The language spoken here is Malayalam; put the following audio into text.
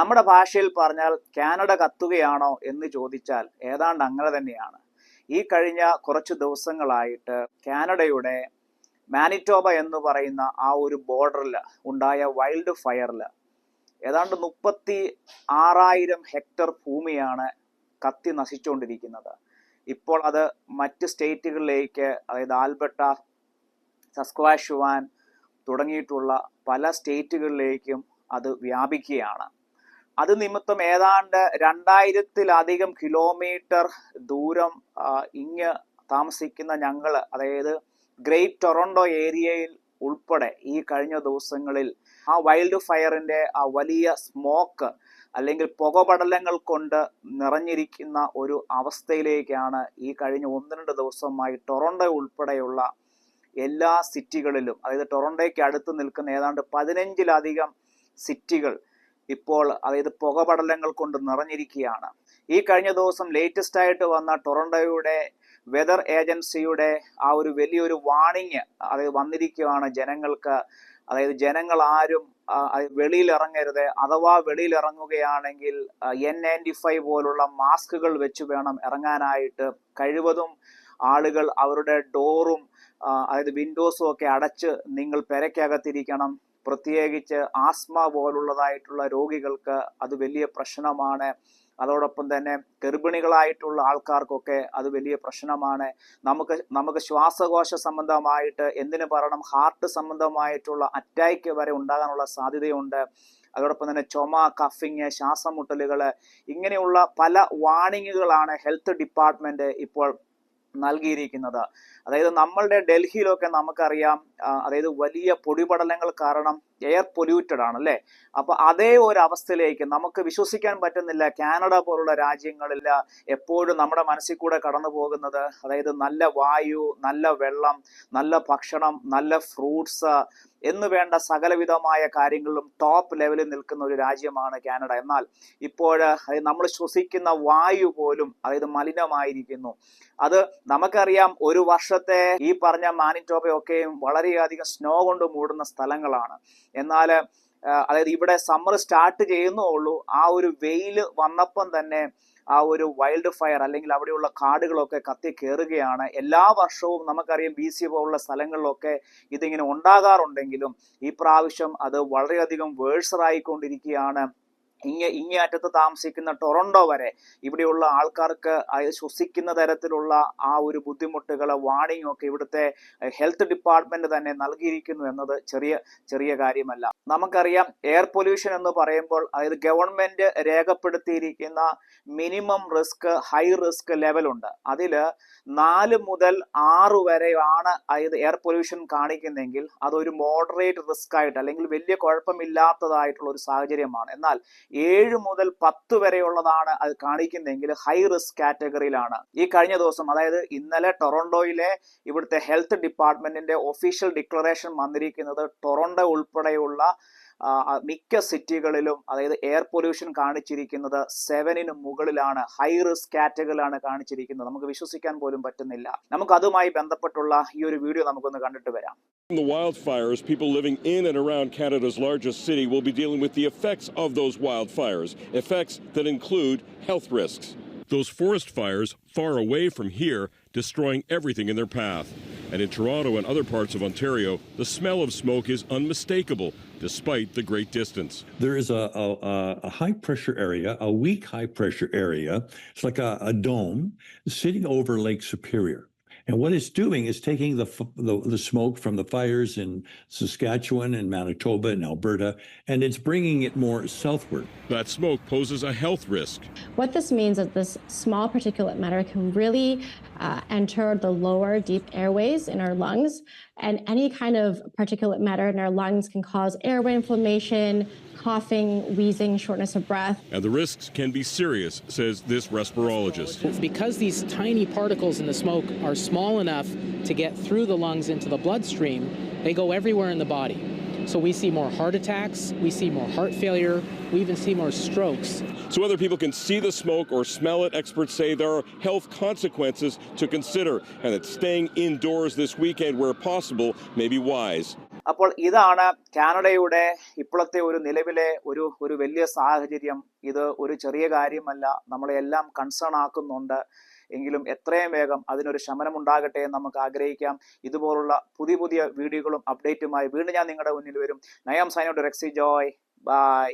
നമ്മുടെ ഭാഷയിൽ പറഞ്ഞാൽ കാനഡ കത്തുകയാണോ എന്ന് ചോദിച്ചാൽ ഏതാണ്ട് അങ്ങനെ തന്നെയാണ്. ഈ കഴിഞ്ഞ കുറച്ച് ദിവസങ്ങളായിട്ട് കാനഡയുടെ മാനിറ്റോബ എന്ന് പറയുന്ന ആ ഒരു ബോർഡറിൽ ഉണ്ടായ വൈൽഡ് ഫയറിൽ ഏതാണ്ട് മുപ്പത്തി ആറായിരം ഹെക്ടർ ഭൂമിയാണ് കത്തി നശിച്ചുകൊണ്ടിരിക്കുന്നത്. ഇപ്പോൾ അത് മറ്റ് സ്റ്റേറ്റുകളിലേക്ക് അതായത് ആൽബർട്ട സസ്ക്വാഷുവാൻ തുടങ്ങിയിട്ടുള്ള പല സ്റ്റേറ്റുകളിലേക്കും അത് വ്യാപിക്കുകയാണ്. അത് നിമിത്തം ഏതാണ്ട് രണ്ടായിരത്തിലധികം കിലോമീറ്റർ ദൂരം ഇങ്ങ് താമസിക്കുന്ന ഞങ്ങൾ അതായത് ഗ്രേറ്റ് ടൊറോണ്ടോ ഏരിയയിൽ ഉൾപ്പെടെ ഈ കഴിഞ്ഞ ദിവസങ്ങളിൽ ആ വൈൽഡ് ഫയറിന്റെ ആ വലിയ സ്മോക്ക് അല്ലെങ്കിൽ പുകപടലങ്ങൾ കൊണ്ട് നിറഞ്ഞിരിക്കുന്ന ഒരു അവസ്ഥയിലേക്കാണ് ഈ കഴിഞ്ഞ ഒന്ന് രണ്ട് ദിവസമായി ടൊറോണ്ടോ ഉൾപ്പെടെയുള്ള എല്ലാ സിറ്റികളിലും അതായത് ടൊറോണ്ടോയ്ക്ക് അടുത്ത് നിൽക്കുന്ന ഏതാണ്ട് പതിനഞ്ചിലധികം സിറ്റികൾ ഇപ്പോൾ അതായത് പുകപടലങ്ങൾ കൊണ്ട് നിറഞ്ഞിരിക്കുകയാണ്. ഈ കഴിഞ്ഞ ദിവസം ലേറ്റസ്റ്റ് ആയിട്ട് വന്ന ടൊറൻഡോയുടെ വെതർ ഏജൻസിയുടെ ആ ഒരു വലിയൊരു വാണിങ് അതായത് വന്നിരിക്കുകയാണ് ജനങ്ങൾക്ക്. അതായത് ജനങ്ങൾ ആരും വെളിയിൽ ഇറങ്ങരുത് അഥവാ വെളിയിൽ ഇറങ്ങുകയാണെങ്കിൽ എൻ നയന്റി ഫൈവ് പോലുള്ള മാസ്കുകൾ വെച്ച് വേണം ഇറങ്ങാനായിട്ട്. കഴിവതും ആളുകൾ അവരുടെ ഡോറും അതായത് വിൻഡോസും ഒക്കെ അടച്ച് നിങ്ങൾ പെരയ്ക്കകത്തിരിക്കണം. പ്രത്യേകിച്ച് ആസ്മ പോലുള്ളതായിട്ടുള്ള രോഗികൾക്ക് അത് വലിയ പ്രശ്നമാണ്. അതോടൊപ്പം തന്നെ ഗർഭിണികളായിട്ടുള്ള ആൾക്കാർക്കൊക്കെ അത് വലിയ പ്രശ്നമാണ്. നമുക്ക് നമുക്ക് ശ്വാസകോശ സംബന്ധമായിട്ട് എന്തിനു പറയണം? ഹാർട്ട് സംബന്ധമായിട്ടുള്ള അറ്റാക്ക് വരെ ഉണ്ടാകാനുള്ള സാധ്യതയുണ്ട്. അതോടൊപ്പം തന്നെ ചുമ കഫിങ് ശ്വാസം മുട്ടലുകൾ ഇങ്ങനെയുള്ള പല വാണിങ്ങുകളാണ് ഹെൽത്ത് ഡിപ്പാർട്ട്മെന്റ് ഇപ്പോൾ നൽകിയിരിക്കുന്നത്. അതായത് നമ്മളുടെ ഡൽഹിയിലൊക്കെ നമുക്കറിയാം അതായത് വലിയ പൊടിപടലങ്ങൾ കാരണം എയർ പൊല്യൂറ്റഡ് ആണ് അല്ലേ അപ്പൊ അതേ ഒരു അവസ്ഥയിലേക്ക് നമുക്ക് വിശ്വസിക്കാൻ പറ്റുന്നില്ല. കാനഡ പോലുള്ള രാജ്യങ്ങളിൽ എപ്പോഴും നമ്മുടെ മനസ്സിൽ കൂടെ കടന്നു പോകുന്നത് അതായത് നല്ല വായു നല്ല വെള്ളം നല്ല ഭക്ഷണം നല്ല ഫ്രൂട്ട്സ് എന്ന് വേണ്ട സകലവിധമായ കാര്യങ്ങളിലും ടോപ്പ് ലെവലിൽ നിൽക്കുന്ന ഒരു രാജ്യമാണ് കാനഡ. എന്നാൽ ഇപ്പോൾ അതായത് നമ്മൾ ശ്വസിക്കുന്ന വായു പോലും അതായത് മലിനമായിരിക്കുന്നു. അത് നമുക്കറിയാം ഒരു വർഷത്തെ ഈ പറഞ്ഞ മാനിറ്റോബയൊക്കെയും വളരെയധികം സ്നോ കൊണ്ട് മൂടുന്ന സ്ഥലങ്ങളാണ്. എന്നാൽ അതായത് ഇവിടെ സമ്മർ സ്റ്റാർട്ട് ചെയ്യുന്നുള്ളൂ ആ ഒരു വെയിൽ വന്നപ്പം തന്നെ ആ ഒരു വൈൽഡ് ഫയർ അല്ലെങ്കിൽ അവിടെയുള്ള കാടുകളൊക്കെ കത്തി കയറുകയാണ് എല്ലാ വർഷവും നമുക്കറിയാം ബി സി പോലുള്ള സ്ഥലങ്ങളിലൊക്കെ ഇതിങ്ങനെ ഉണ്ടാകാറുണ്ടെങ്കിലും ഈ പ്രാവശ്യം അത് വളരെയധികം വേഴ്സറായിക്കൊണ്ടിരിക്കുകയാണ് ഇങ്ങ ഇങ്ങേ അറ്റത്ത് താമസിക്കുന്ന ടൊറണ്ടോ വരെ ഇവിടെയുള്ള ആൾക്കാർക്ക് ശ്വസിക്കുന്ന തരത്തിലുള്ള ആ ഒരു ബുദ്ധിമുട്ടുകൾ വാണിംഗ് ഒക്കെ ഇവിടുത്തെ ഹെൽത്ത് ഡിപ്പാർട്ട്മെന്റ് തന്നെ നൽകിയിരിക്കുന്നു എന്നത് ചെറിയ ചെറിയ കാര്യമല്ല. നമുക്കറിയാം എയർ പൊല്യൂഷൻ എന്ന് പറയുമ്പോൾ അതായത് ഗവൺമെന്റ് രേഖപ്പെടുത്തിയിരിക്കുന്ന മിനിമം റിസ്ക് ഹൈ റിസ്ക് ലെവലുണ്ട്. അതിൽ നാല് മുതൽ ആറ് വരെയാണ് അതായത് എയർ പൊല്യൂഷൻ കാണിക്കുന്നെങ്കിൽ അതൊരു മോഡറേറ്റ് റിസ്ക് ആയിട്ട് അല്ലെങ്കിൽ വലിയ കുഴപ്പമില്ലാത്തതായിട്ടുള്ള ഒരു സാഹചര്യമാണ്. എന്നാൽ ഏഴ് മുതൽ പത്ത് വരെയുള്ളതാണ് അത് കാണിക്കുന്നതെങ്കിൽ ഹൈ റിസ്ക് കാറ്റഗറിയിലാണ്. ഈ കഴിഞ്ഞ ദിവസം അതായത് ഇന്നലെ ടൊറന്റോയിലെ ഇവിടുത്തെ ഹെൽത്ത് ഡിപ്പാർട്ട്മെന്റിന്റെ ഒഫീഷ്യൽ ഡിക്ലറേഷൻ വന്നിരിക്കുന്നത് ടൊറന്റോ ഉൾപ്പെടെയുള്ള മിക്ക സിറ്റികളിലും അതായത് എയർ പൊല്യൂഷൻ കാണിച്ചിരിക്കുന്നത് സെവനിന് മുകളിലാണ് ഹൈ റിസ്ക് കാറ്റഗറിയിലാണ് കാണിച്ചിരിക്കുന്നത് നമുക്ക് വിശ്വസിക്കാൻ പോലും പറ്റുന്നില്ല നമുക്ക് അതുമായി ബന്ധപ്പെട്ടുള്ള ഈ ഒരു വീഡിയോ നമുക്കൊന്ന് കണ്ടിട്ട് വരാം The wildfires, people living in and around Canada's largest city will be dealing with the effects of those wildfires, effects that include health risks. Those forest fires far away from here, destroying everything in their path. And in Toronto and other parts of Ontario, the smell of smoke is unmistakable despite the great distance. There is a, a, a- a high pressure area, a weak high pressure area. It's like a, a dome sitting over Lake Superior. And what it's doing is taking the, the the smoke from the fires in Saskatchewan and Manitoba and Alberta, and it's bringing it more southward. That smoke poses a health risk. What this means is this small particulate matter can really uh, enter the lower deep airways in our lungs, and any kind of particulate matter in our lungs can cause airway inflammation, coughing, wheezing, shortness of breath. And the risks can be serious, says this respirologist. Because these tiny particles in the smoke are small enough to get through the lungs into the bloodstream, they go everywhere in the body. So we see more heart attacks, we see more heart failure, we even see more strokes. So whether people can see the smoke or smell it, experts say there are health consequences to consider and that staying indoors this weekend where possible may be wise. അപ്പോൾ ഇതാണ് കാനഡയുടെ ഇപ്പോഴത്തെ ഒരു നിലവിലെ ഒരു ഒരു വലിയ സാഹചര്യം ഇത് ഒരു ചെറിയ കാര്യമല്ല നമ്മളെ എല്ലാം കൺസേൺ ആക്കുന്നുണ്ട് എങ്കിലും എത്രയും വേഗം അതിനൊരു ശമനം ഉണ്ടാകട്ടെ എന്ന് നമുക്ക് ആഗ്രഹിക്കാം. ഇതുപോലുള്ള പുതിയ പുതിയ വീഡിയോകളും അപ്ഡേറ്റുമായി വീണ്ടും ഞാൻ നിങ്ങളുടെ മുന്നിൽ വരും. നയം സൈനോട് റെക്സി ജോയ്. ബൈ